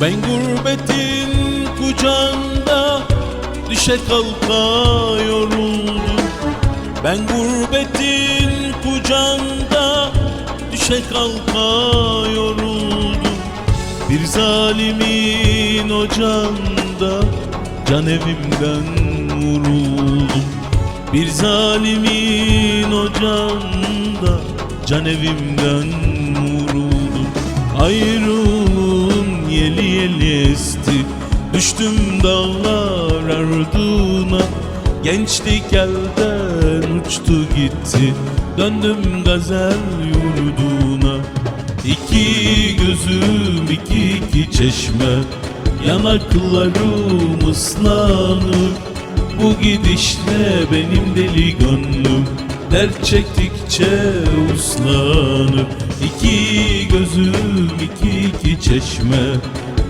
Ben gurbetin kucağında düşe kalka yoruldum Ben gurbetin kucağında düşe kalka yoruldum Bir zalimin ocağında can evimden vuruldum. Bir zalimin ocağında can evimden Düştüm dağlar ardına. Gençlik elden uçtu gitti Döndüm gazel yurduna. İki gözüm iki iki çeşme Yanaklarım ıslanır. Bu gidişle benim deli gönlüm Dert çektikçe uslanır. İki gözüm iki iki çeşme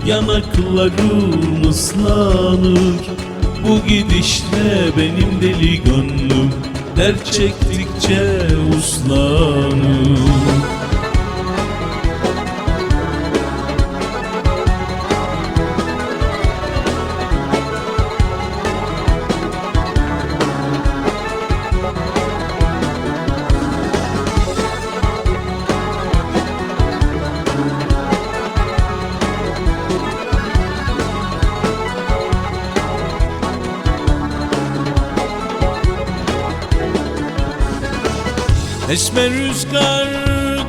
Yanaklarım ıslanır. Bu gidişle benim deli gönlüm. Dert çektikçe uslanır Esmer rüzgar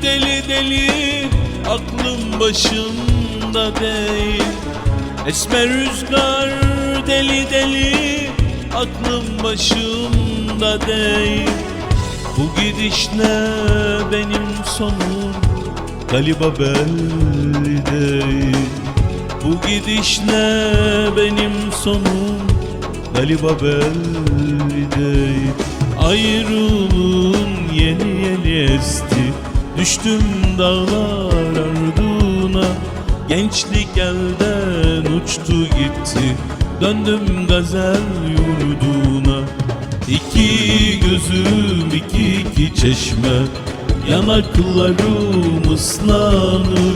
deli deli Aklım başımda değil. Esmer rüzgar deli deli Aklım başımda değil. Bu gidişle benim sonum Galiba belli değil. Bu gidişle benim sonum Galiba belli değil Ayrılığın yeni yeni esti. Düştüm dağlar ardına. Gençlik elden uçtu gitti. Döndüm gazel yurduna. İki gözüm iki iki çeşme. Yanaklarım ıslanır.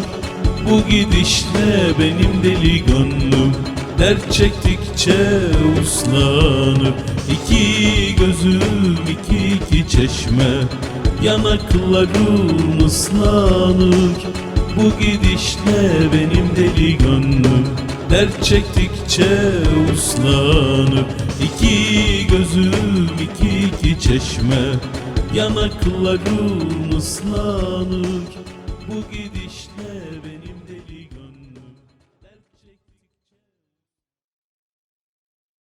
Bu gidişle benim deli gönlüm Dert çektikçe uslanır. İki gözüm iki iki çeşme. Yanaklarım ıslanır. Bu gidişle benim deli gönlüm? Dert çektikçe uslanır. İki gözüm iki iki çeşme. Yanaklarım ıslanır. Bu gidişle benim